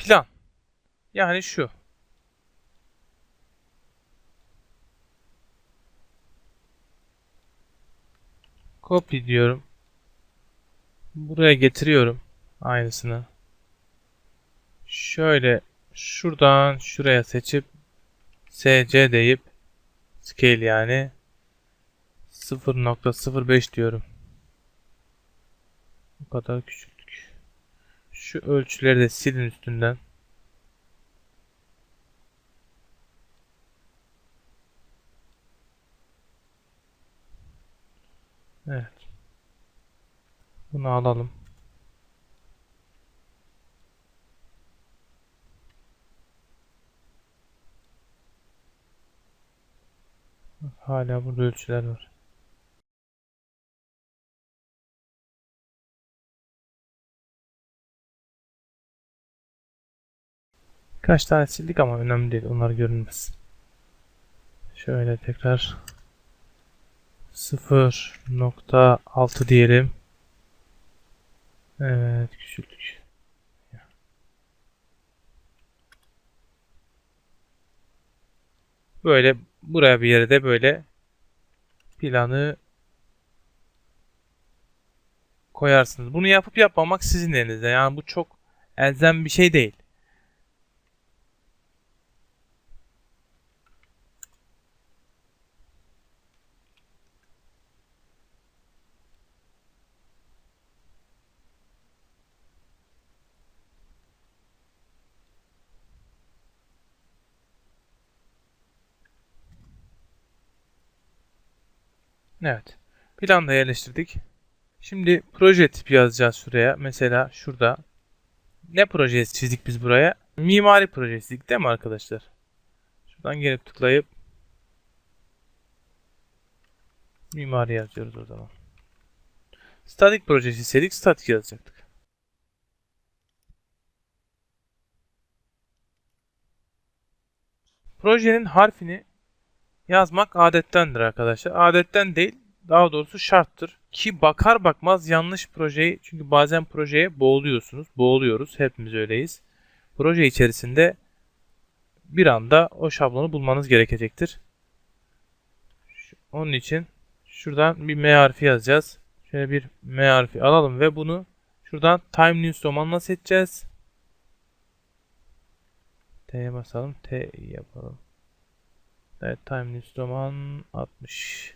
plan. Yani şu. Copy diyorum. Buraya getiriyorum aynısını. Şöyle şuradan şuraya seçip SC deyip scale yani 0.05 diyorum. Bu kadar küçüklük. Şu ölçüleri de silin üstünden. Evet. Bunu alalım. Hala burada ölçüler var. Kaç tane sildik ama önemli değil. Onlar görünmez. Şöyle tekrar 0.6 diyelim. Evet küçülttük. Böyle buraya bir yere de böyle planı koyarsınız. Bunu yapıp yapmamak sizin elinizde. Yani bu çok elzem bir şey değil. Evet. Planı da yerleştirdik. Şimdi proje tipi yazacağız şuraya. Mesela şurada. Ne projesi çizdik biz buraya? Mimari projesi çizdik değil mi arkadaşlar? Şuradan gelip tıklayıp mimari yazıyoruz o zaman. Statik projesi istedik statik yazacaktık. Projenin harfini yazmak adettendir arkadaşlar. Adetten değil, daha doğrusu şarttır. Ki bakar bakmaz yanlış projeyi, çünkü bazen projeye boğuluyorsunuz. Boğuluyoruz, hepimiz öyleyiz. Proje içerisinde bir anda o şablonu bulmanız gerekecektir. Onun için şuradan bir M harfi yazacağız. Şöyle bir M harfi alalım ve bunu şuradan Time News Roman'la seçeceğiz. T'ye basalım. T yapalım. Evet time list roman 60.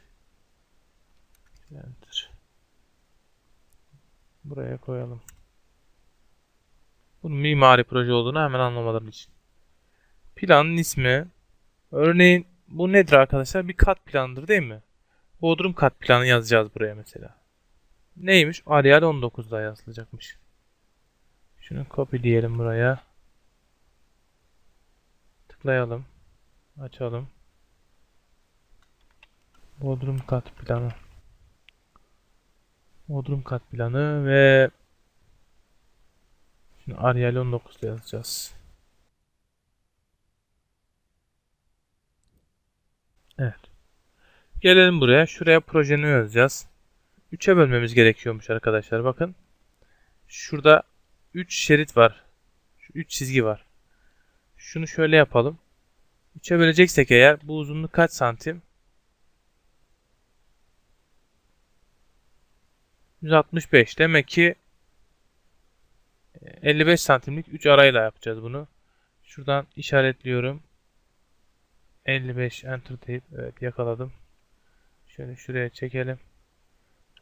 Enter. Buraya koyalım. Bunun mimari proje olduğunu hemen anlamaları için. Planın ismi. Örneğin bu nedir arkadaşlar? Bir kat planıdır değil mi? Bodrum kat planı yazacağız buraya mesela. Neymiş? Arial 19'da yazılacakmış. Şunu copy diyelim buraya. Tıklayalım. Açalım. Bodrum kat planı. Bodrum kat planı ve şimdi Arial 19'da yazacağız. Evet. Gelelim buraya. Şuraya projeni yazacağız. 3'e bölmemiz gerekiyormuş arkadaşlar. Bakın. Şurada 3 şerit var. Şu 3 çizgi var. Şunu şöyle yapalım. 3'e böleceksek eğer bu uzunluk kaç santim? 165. Demek ki e, 55 santimlik 3 arayla yapacağız bunu. Şuradan işaretliyorum. 55 enter deyip evet yakaladım. Şöyle şuraya çekelim.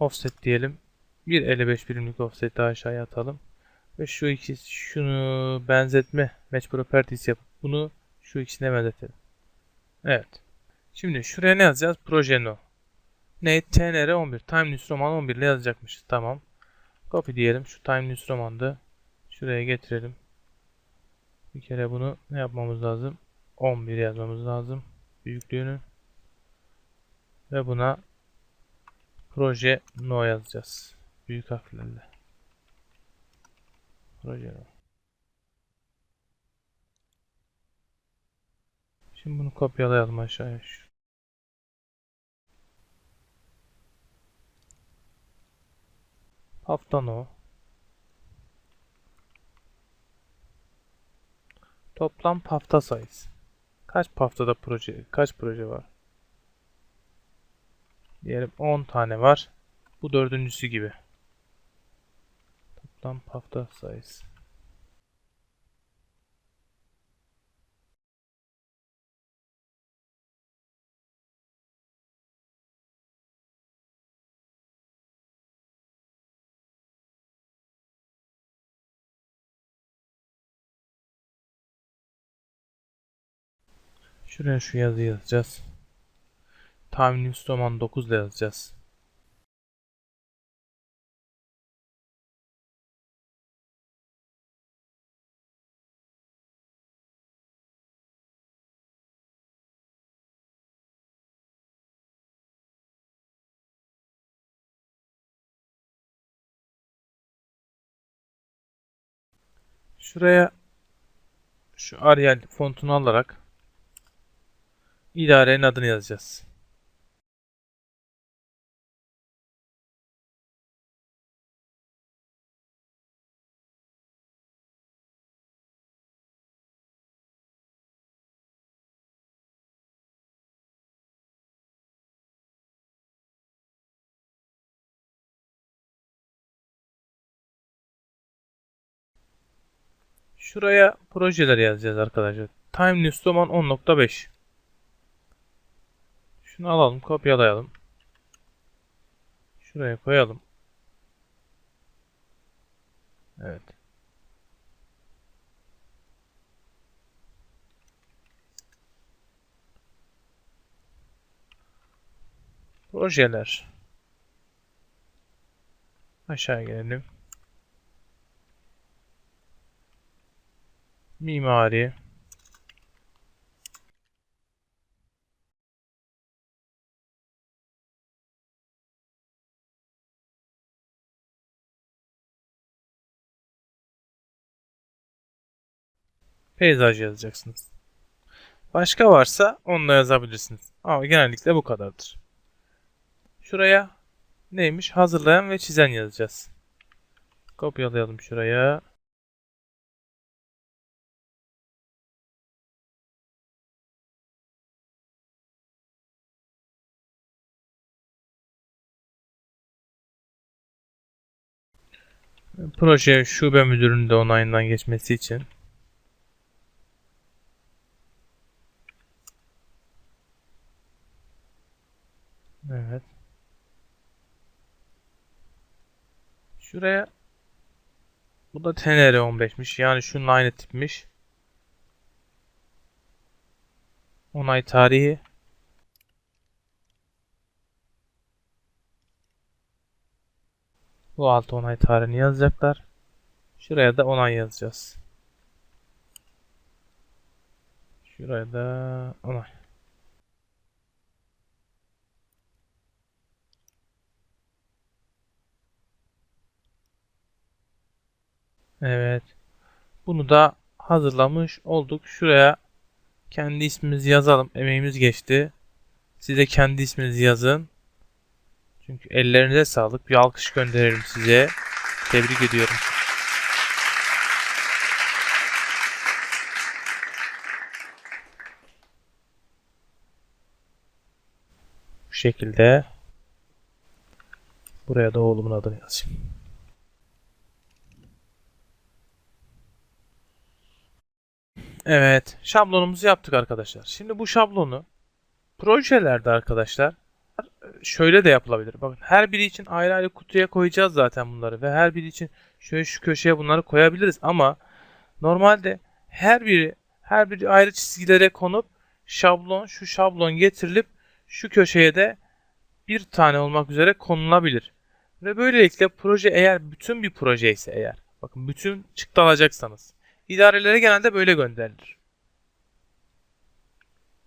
Offset diyelim. Bir 55 birimlik offset daha aşağıya atalım. Ve şu iki şunu benzetme match properties yapıp bunu şu ikisine benzetelim. Evet. Şimdi şuraya ne yazacağız? Projeno. Ne? TNR 11. Time News Roman 11 ile yazacakmışız. Tamam. Copy diyelim. Şu Time News Roman'da şuraya getirelim. Bir kere bunu ne yapmamız lazım? 11 yazmamız lazım. Büyüklüğünü. Ve buna proje no yazacağız. Büyük harflerle. Proje no. Şimdi bunu kopyalayalım aşağıya. Şu. Haftan o. Toplam pafta sayısı. Kaç paftada proje, kaç proje var? Diyelim 10 tane var. Bu dördüncüsü gibi. Toplam pafta sayısı. Şuraya şu yazı yazacağız. Tahminim Stoman 9 ile yazacağız. Şuraya şu Arial fontunu alarak idarenin adını yazacağız. Şuraya projeler yazacağız arkadaşlar. Time Newsroman 10.5 Şunu alalım, kopyalayalım. Şuraya koyalım. Evet. Projeler. Aşağı gelelim. Mimari. Peyzaj yazacaksınız. Başka varsa onunla yazabilirsiniz. Ama genellikle bu kadardır. Şuraya neymiş? Hazırlayan ve çizen yazacağız. Kopyalayalım şuraya. Proje şube müdürünün de onayından geçmesi için Evet. Şuraya bu da TNR 15'miş. Yani şunun aynı tipmiş. Onay tarihi. Bu altı onay tarihini yazacaklar. Şuraya da onay yazacağız. Şuraya da onay. Evet. Bunu da hazırlamış olduk. Şuraya kendi ismimizi yazalım. Emeğimiz geçti. Siz de kendi isminizi yazın. Çünkü ellerinize sağlık. Bir alkış gönderirim size. Tebrik ediyorum. Bu şekilde buraya da oğlumun adını yazayım. Evet, şablonumuzu yaptık arkadaşlar. Şimdi bu şablonu projelerde arkadaşlar şöyle de yapılabilir. Bakın her biri için ayrı ayrı kutuya koyacağız zaten bunları ve her biri için şöyle şu köşeye bunları koyabiliriz ama normalde her biri her biri ayrı çizgilere konup şablon şu şablon getirilip şu köşeye de bir tane olmak üzere konulabilir. Ve böylelikle proje eğer bütün bir proje ise eğer bakın bütün çıktı alacaksanız idarelere genelde böyle gönderilir.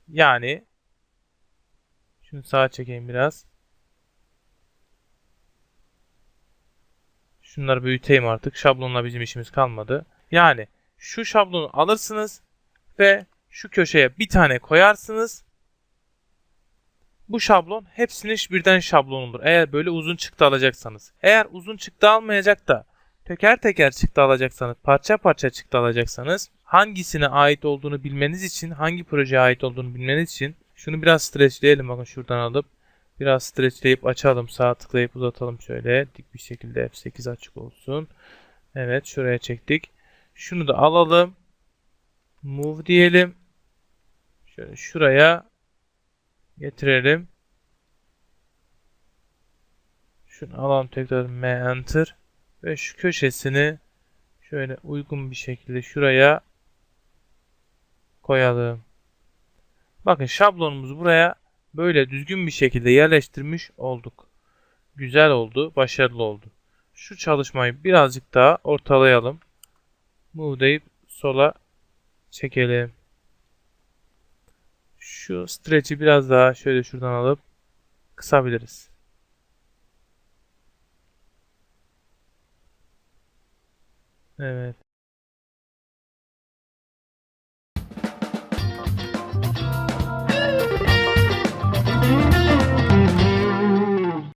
Yani şunu sağa çekeyim biraz. Şunları büyüteyim artık. Şablonla bizim işimiz kalmadı. Yani şu şablonu alırsınız ve şu köşeye bir tane koyarsınız. Bu şablon hepsinin birden şablonundur. Eğer böyle uzun çıktı alacaksanız. Eğer uzun çıktı almayacak da teker teker çıktı alacaksanız, parça parça çıktı alacaksanız hangisine ait olduğunu bilmeniz için, hangi projeye ait olduğunu bilmeniz için şunu biraz streçleyelim bakın şuradan alıp biraz streçleyip açalım. Sağ tıklayıp uzatalım şöyle. Dik bir şekilde F8 açık olsun. Evet şuraya çektik. Şunu da alalım. Move diyelim. Şöyle şuraya getirelim. Şunu alalım tekrar M enter ve şu köşesini şöyle uygun bir şekilde şuraya koyalım. Bakın şablonumuzu buraya böyle düzgün bir şekilde yerleştirmiş olduk. Güzel oldu, başarılı oldu. Şu çalışmayı birazcık daha ortalayalım. Move deyip sola çekelim. Şu stretch'i biraz daha şöyle şuradan alıp kısabiliriz. Evet.